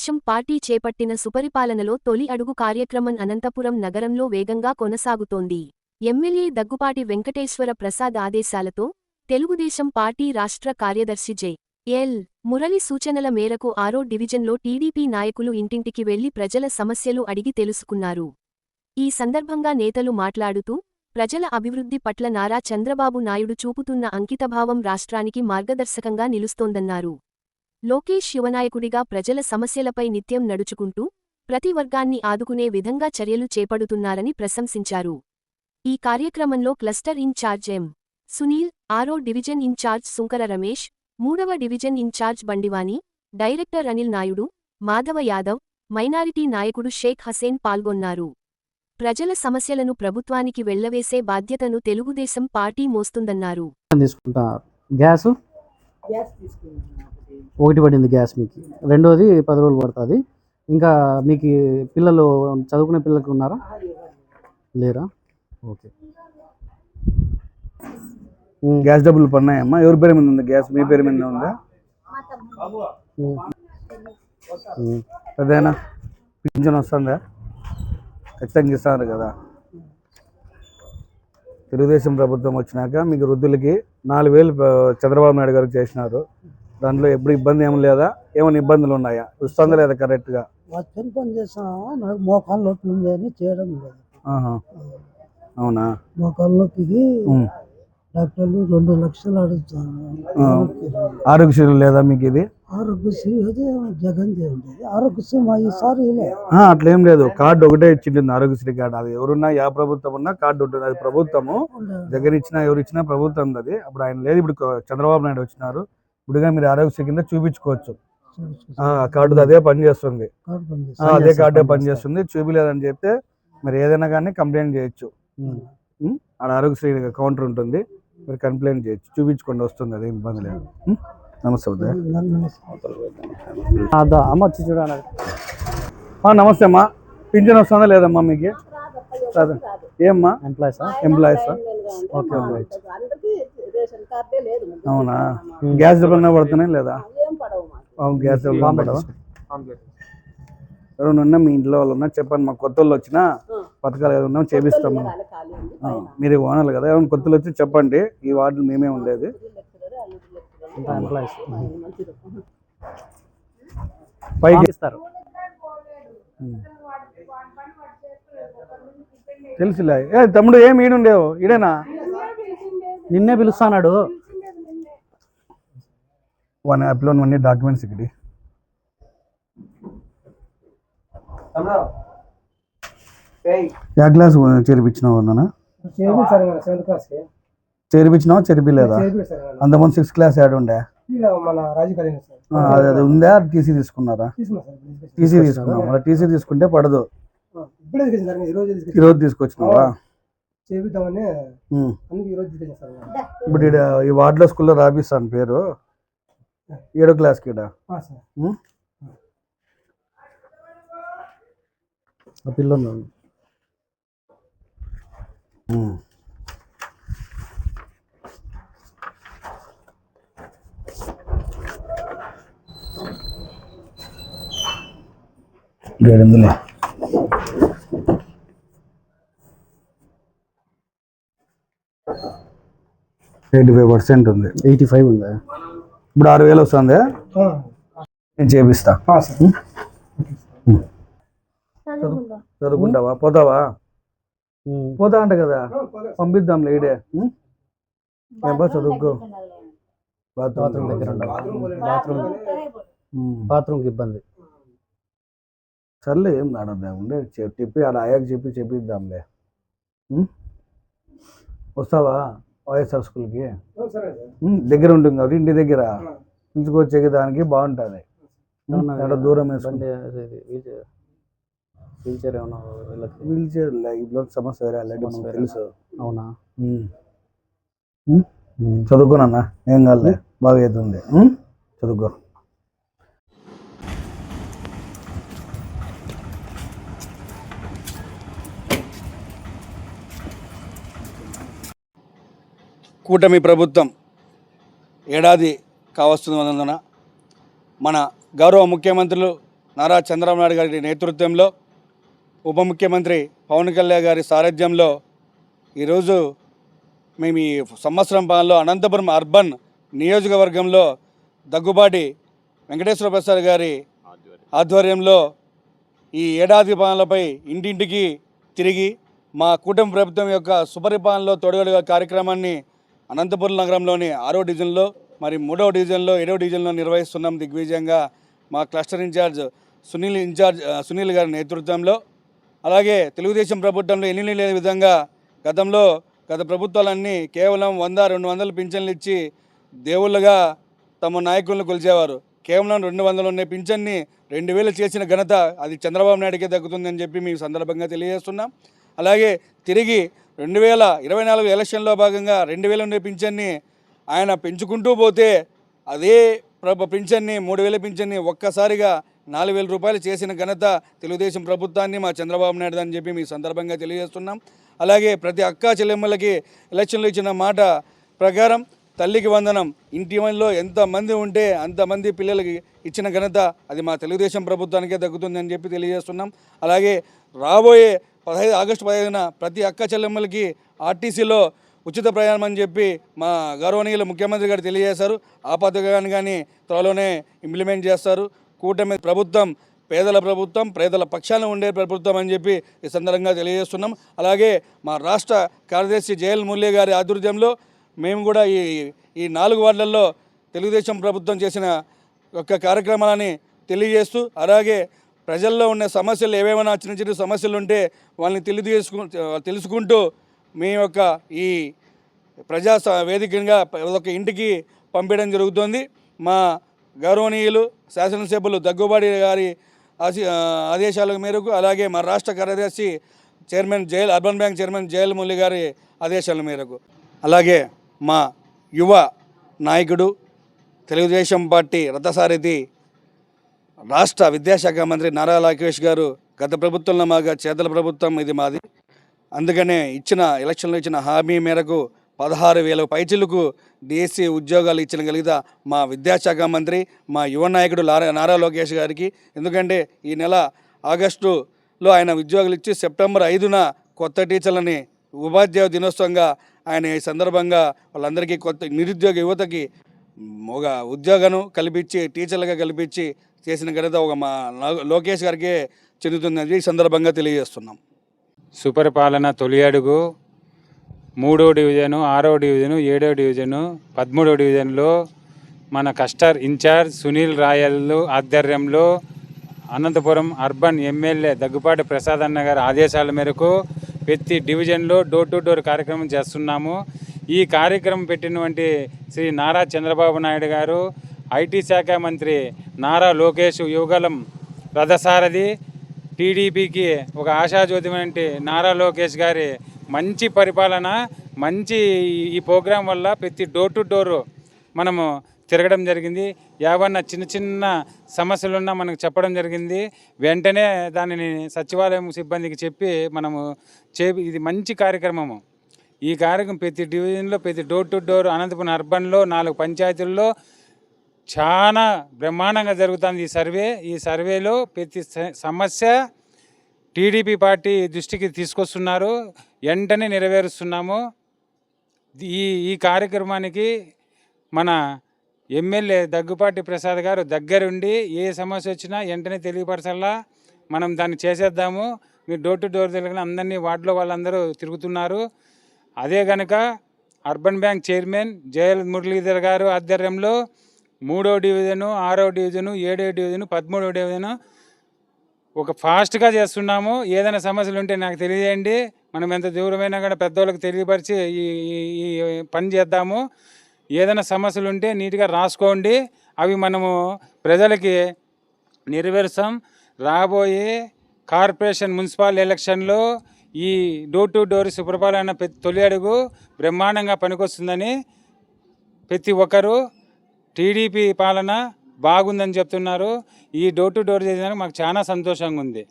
Telugu Desam party చేపట్టిన సుపరిపాలనలో తొలి అడుగు కార్యక్రమం అనంతపురం నగరంలో వేగంగా కొనసాగుతోంది. ఎమ్మెల్యే దగ్గుపాటి వెంకటేశ్వర ప్రసాద్ ఆదేశాలతో తెలుగుదేశం పార్టీ రాష్ట్ర కార్యదర్శి జె. ఎల్. మురళి సూచనల మేరకు ఆరో డివిజన్లో టీడీపీ నాయకులు ఇంటింటికి వెళ్ళి ప్రజల సమస్యలు అడిగి తెలుసుకున్నారు. ఈ సందర్భంగా నేతలు మాట్లాడుతూ ప్రజల అభివృద్ధి పట్ల నారా చంద్రబాబు నాయుడు చూపుతున్న అంకితభావం రాష్ట్రానికి మార్గదర్శకంగా నిలుస్తోందన్నారు. లోకేష్ యువనాయకుడిగా ప్రజల సమస్యలపై నిత్యం నడుచుకుంటూ ప్రతి వర్గాన్ని ఆదుకునే విధంగా చర్యలు చేపడుతున్నారని ప్రశంసించారు. ఈ కార్యక్రమంలో క్లస్టర్ ఇన్ఛార్జ్ ఎం. సునీల్ ఆరో డివిజన్ ఇన్ఛార్జ్ సుంకర రమేష్ మూడవ division in-charge Bandivani director Anil Naidu Madhava Yadav minority నాయకుడు షేక్ హసేన్ పాల్గొన్నారు. ప్రజల సమస్యలను ప్రభుత్వానికి వెళ్ళవేసే బాధ్యతను తెలుగుదేశం పార్టీ మోస్తుందన్నారు. గ్యాస్? ఒకటి పడింది గ్యాస్ మీకు. రెండోది పది రోజులు పడుతుంది. ఇంకా మీకు పిల్లలు చదువుకునే పిల్లలకు ఉన్నారా. లేరా? ఓకే. గ్యాస్ డబ్బులు పడినాయమ్మా ఎవరి పేరు మీద ఉంది గ్యాస్? మీ పేరు మీద ఉందా? పెద్దయినా పింఛన్ వస్తుందా? ఖచ్చితంగా ఇస్తారు కదా. తెలుగుదేశం ప్రభుత్వం వచ్చినాక మీకు వృద్ధులకి నాలుగు వేలు చంద్రబాబు నాయుడు గారు చేసినారు. దాంట్లో ఎప్పుడు ఇబ్బంది ఏం లేదా? ఏమైనా ఇబ్బందులు ఉన్నాయా? వస్తుందా లేదా కరెక్ట్గా? వర్క్ పని చేస్తాను నాకు మోకాలు నొప్పి ఉంది అని చేయడం లేదు. అవునా? మోకాలు నొప్పికి. డాక్టర్లు రెండు లక్షలు అడుగుతాను. ఆరోగ్యశ్రీ లేదా మీకు ఇది? ఆరోగ్యశ్రీ అదే జగన్ చేయండి. ఆరోగ్యశ్రీ మా ఈసారి అట్లా ఏం లేదు. కార్డు ఒకటే ఇచ్చింటుంది ఆరోగ్యశ్రీ కార్డు. అది ఎవరున్నా యా ప్రభుత్వం ఉన్నా కార్డు ఉంటుంది. అది ప్రభుత్వము. దగ్గర ఇచ్చినా ఎవరు ఇచ్చినా ప్రభుత్వం అది. అప్పుడు ఆయన లేదు. ఇప్పుడు చంద్రబాబు నాయుడు వచ్చినారు. ఇప్పుడుగా మీరు ఆరోగ్యశ్రీ కింద చూపించుకోవచ్చు. ఆ కార్డు అదే పని చేస్తుంది. అదే కార్డే పని చేస్తుంది. చూపిలేదని చెప్తే మరి ఏదైనా కానీ కంప్లైంట్ చేయొచ్చు? ఆడ ఆరోగ్యశ్రీ కౌంటర్ ఉంటుంది. మీరు కంప్లైంట్ చేయొచ్చు. చూపించుకోండి వస్తుంది అదే ఇబ్బంది లేదు? నమస్తే అమ్మ వచ్చి చూడాలి నమస్తే అమ్మా. పింఛన్ వస్తుందా లేదమ్మా మీకు? ఏమ్మా? ఎంప్లాయీసా ఎంప్లాయీస్ ఓకే. రేషన్ కార్డే లేదు. అవునా? గ్యాస్ డబ్బులు పడుతున్నాయి లేదా? ఏం పడవు మాకు. అవును గ్యాస్ డబ్బులు పడవా? ఎవరైనా ఉన్నా మీ ఇంట్లో వాళ్ళు ఉన్నా చెప్పండి మా కొత్త వాళ్ళు వచ్చినా పథకాలు ఏదైనా ఉన్నా ఆ, మీరే ఓనర్లు కదా. ఎవరైనా కొత్తలు వచ్చి చెప్పండి ఈ వార్డులు మేమే ఉండేది. పైకి ఇస్తారు. తెలుసులే. ఏ తమ్ముడు ఏం ఈడుండేవు? ఈడేనా? నిన్నే పిలుస్తాడు వన్ యాప్లో అన్ని డాక్యుమెంట్స్ ఇక్కడ. యా క్లాస్ చేర్పించినావు క్లాస్కి చేర్పించినావా? చేర్పిలేదా? అంతమంది సిక్స్త్ క్లాస్ యాడ్ ఉండే? ఇలా మన రాజకీయ సార్. ఆ, అది అది ఉందా? టీసీ తీసుకున్నారా? తీసుకున్నా సార్ టీసీ తీసుకున్నాం టీసీ తీసుకుంటే పడదు. ఈరోజు తీసుకొచ్చినావా? చేపిద్దామని. అందుకే ఈ రోజు తీసుకొచ్చాను సార్ ఇప్పుడు ఈడ ఈ వార్డులో స్కూల్లో రాపిస్తాను పేరు. ఏడో క్లాస్కి ఈడ. ఆ, సార్. ఉమ్. ఏడు వందలు ఎయిటీ ఫైవ్ పర్సెంట్ ఉంది. ఎయిటీ ఫైవ్ ఉందా? ఇప్పుడు ఆరు వేలు వస్తుంది. ఆ, నేను చేపిస్తా. ఆ, సార్. చదువుకుంటావా? పోతావా? పోతా అంట కదా. పంపిద్దాం లేడే ఏమో చదువుకో. బాత్రూమ్ బాత్రూమ్ దగ్గర బాత్రూమ్. బాత్రూమ్కి ఇబ్బంది. సర్లే ఏం ఆడద్దాం ఉండే చెప్- చెప్పి ఆడ ఆయాకి చెప్పి చెప్పిద్దాంలే? వస్తావా? వైఎస్ఆర్ స్కూల్కి దగ్గర ఉంటుంది. కాబట్టి ఇంటి దగ్గర. పిలుచుకొచ్చే దానికి బాగుంటుంది. ఆడ దూరం వేసుకుంటే బండి అది ఇది వీల్ చైర్ వీల్ చైర్ ఏమన్నా వీళ్ళకి వీల్ చైర్ ఇప్పుడు సమస్య వేరే ఆల్రెడీ మనకు తెలుసు. అవునా? చదువుకోనన్నా? ఏం కాదులే. బాగా అవుతుంది? చదువుకో. కూటమి ప్రభుత్వం ఏడాది కావస్తున్నందున మన గౌరవ ముఖ్యమంత్రులు నారా చంద్రబాబు నాయుడు గారి నేతృత్వంలో ఉప ముఖ్యమంత్రి పవన్ కళ్యాణ్ గారి సారథ్యంలో ఈరోజు మేము ఈ సంవత్సరం పాలనలో అనంతపురం అర్బన్ నియోజకవర్గంలో దగ్గుబాటి వెంకటేశ్వర ప్రసాద్ గారి ఆధ్వర్యంలో ఈ ఏడాది పాలనపై ఇంటింటికి తిరిగి మా కుటుంబ ప్రభుత్వం యొక్క సుపరిపాలనలో తొడగడుగా కార్యక్రమాన్ని అనంతపురం నగరంలోని ఆరో డివిజన్లో మరి మూడో డివిజన్లో ఏడో డివిజన్లో నిర్వహిస్తున్నాం దిగ్విజయంగా మా cluster in-charge Sunil in-charge Sunil గారి నేతృత్వంలో. అలాగే తెలుగుదేశం ప్రభుత్వంలో ఎన్ని లేని విధంగా గతంలో గత ప్రభుత్వాలన్నీ కేవలం వంద రెండు వందలు పింఛన్లు ఇచ్చి దేవుళ్ళుగా తమ నాయకులను కొలిచేవారు. కేవలం రెండు వందలు ఉన్న పింఛన్ని రెండు వేలు చేసిన ఘనత అది చంద్రబాబు నాయుడికే దక్కుతుందని చెప్పి మీ సందర్భంగా తెలియజేస్తున్నాం. అలాగే తిరిగి రెండు వేల ఇరవై నాలుగు ఎలక్షన్లో భాగంగా రెండు వేల ఉండే పింఛన్ని ఆయన పెంచుకుంటూ పోతే అదే ప్రభ పింఛన్ని మూడు వేల పింఛన్ని ఒక్కసారిగా నాలుగు వేల రూపాయలు చేసిన ఘనత తెలుగుదేశం ప్రభుత్వాన్ని మా చంద్రబాబు నాయుడు అని చెప్పి మీ సందర్భంగా తెలియజేస్తున్నాం. అలాగే ప్రతి అక్క చెల్లెమ్మలకి ఎలక్షన్లో ఇచ్చిన మాట ప్రకారం తల్లికి వందనం ఇంటి వల్ల ఎంతమంది ఉంటే అంతమంది పిల్లలకి ఇచ్చిన ఘనత అది మా తెలుగుదేశం ప్రభుత్వానికే దక్కుతుందని చెప్పి తెలియజేస్తున్నాం. అలాగే రాబోయే పదహైదు ఆగస్టు పదహైదున ప్రతి అక్క చెల్లెమ్మలకి ఆర్టీసీలో ఉచిత ప్రయాణం అని చెప్పి మా గౌరవనీయులు ముఖ్యమంత్రి గారు తెలియజేశారు. ఆ పథకాన్ని కానీ త్వరలోనే ఇంప్లిమెంట్ చేస్తారు. కూటమి ప్రభుత్వం పేదల ప్రభుత్వం పేదల పక్షాన ఉండే ప్రభుత్వం అని చెప్పి ఈ సందర్భంగా తెలియజేస్తున్నాం. అలాగే మా రాష్ట్ర కార్యదర్శి జయల్ మురళి గారి ఆధ్వర్యంలో మేము కూడా ఈ ఈ నాలుగు వార్డులలో తెలుగుదేశం ప్రభుత్వం చేసిన యొక్క కార్యక్రమాలని తెలియజేస్తూ అలాగే ప్రజల్లో ఉన్న సమస్యలు ఏవేమైనా చిన్న చిన్న సమస్యలు ఉంటే వాళ్ళని తెలియజేసుకు తెలుసుకుంటూ మీ యొక్క ఈ ప్రజా వేదికగా ఒక ఇంటికి పంపించడం జరుగుతుంది. మా గౌరవనీయులు శాసనసభ్యులు దగ్గుబాటి గారి ఆదేశాల మేరకు అలాగే మా రాష్ట్ర కార్యదర్శి chairman Jail urban bank chairman Jail Murali గారి ఆదేశాల మేరకు. అలాగే మా యువ నాయకుడు తెలుగుదేశం పార్టీ రథసారథి రాష్ట్ర విద్యాశాఖ మంత్రి నారా లోకేష్ గారు గత ప్రభుత్వంలో మాగా చేతల ప్రభుత్వం ఇది మాది. అందుకనే ఇచ్చిన ఎలక్షన్లో ఇచ్చిన హామీ మేరకు పదహారు వేల పైచిలకు డిఎస్సి ఉద్యోగాలు ఇచ్చిన కలిగిన మా విద్యాశాఖ మంత్రి మా యువ నాయకుడు లారా నారా లోకేష్ గారికి. ఎందుకంటే ఈ నెల ఆగస్టులో ఆయన ఉద్యోగాలు ఇచ్చి సెప్టెంబర్ ఐదున కొత్త టీచర్లని ఉపాధ్యాయ దినోత్సవంగా ఆయన ఈ సందర్భంగా వాళ్ళందరికీ కొత్త నిరుద్యోగ యువతకి ఒక ఉద్యోగను కల్పించి టీచర్లుగా కల్పించి చేసిన ఘనత ఒక మా లోకేష్ గారికి చెందుతుందని ఈ సందర్భంగా తెలియజేస్తున్నాం. సుపరిపాలన తొలి అడుగు మూడో డివిజను ఆరో డివిజను ఏడో డివిజను పదమూడో డివిజన్లో మన కస్టర్ ఇన్ఛార్జ్ సునీల్ రాయల్ ఆధ్వర్యంలో అనంతపురం అర్బన్ ఎమ్మెల్యే దగ్గుపాటి ప్రసాద్ అన్న గారి ఆదేశాల మేరకు ప్రతి డివిజన్లో డోర్ టు డోర్ కార్యక్రమం చేస్తున్నాము. ఈ కార్యక్రమం పెట్టినటువంటి శ్రీ నారా చంద్రబాబు నాయుడు గారు ఐటీ శాఖ మంత్రి నారా లోకేష్ యువగలం రథసారథి టీడీపీకి ఒక ఆశాజ్యోతి వంటి నారా లోకేష్ గారి మంచి పరిపాలన మంచి ఈ ప్రోగ్రాం వల్ల ప్రతి డోర్ టు డోర్ మనము తిరగడం జరిగింది. ఏమన్నా చిన్న చిన్న సమస్యలున్నా మనకు చెప్పడం జరిగింది. వెంటనే దానిని సచివాలయం సిబ్బందికి చెప్పి మనము చే ఇది మంచి కార్యక్రమము. ఈ కార్యక్రమం ప్రతి డివిజన్లో ప్రతి డోర్ టు డోర్ అనంతపురం అర్బన్లో నాలుగు పంచాయతీల్లో చాలా బ్రహ్మాండంగా జరుగుతుంది ఈ సర్వే. ఈ సర్వేలో ప్రతి స- సమస్య టీడీపీ పార్టీ దృష్టికి తీసుకొస్తున్నారు. వెంటనే నెరవేరుస్తున్నాము. ఈ ఈ కార్యక్రమానికి మన ఎమ్మెల్యే దగ్గుపాటి ప్రసాద్ గారు దగ్గరుండి ఏ సమస్య వచ్చినా వెంటనే తెలియపరచల్లా మనం దాన్ని చేసేద్దాము. మీరు డోర్ టు డోర్ తిరగని అందరినీ వార్డులో వాళ్ళందరూ తిరుగుతున్నారు. అదే కనుక urban bank chairman Jayal Muralidhar గారు ఆధ్వర్యంలో మూడో డివిజను ఆరో డివిజను ఏడో డివిజను పదమూడో డివిజను ఒక ఫాస్ట్గా చేస్తున్నాము. ఏదైనా సమస్యలు ఉంటే నాకు తెలియజేయండి. మనం ఎంత దూరమైనా కూడా పెద్దవాళ్ళకి తెలియపరిచి ఈ ఈ- పని చేద్దాము. ఏదైనా సమస్యలు ఉంటే నీట్గా రాసుకోండి. అవి మనము ప్రజలకి నెరవేరుస్తాం. రాబోయే కార్పొరేషన్ మున్సిపల్ ఎలక్షన్లో ఈ డోర్ టు డోర్ సుప్రపాలన ప్రతి తొలి అడుగు బ్రహ్మాండంగా పనికొస్తుందని ప్రతి ఒక్కరూ టీడీపీ పాలన బాగుందని చెప్తున్నారు. ఈ డోర్ టు డోర్ చేసినందుకు మాకు చాలా సంతోషంగా ఉంది.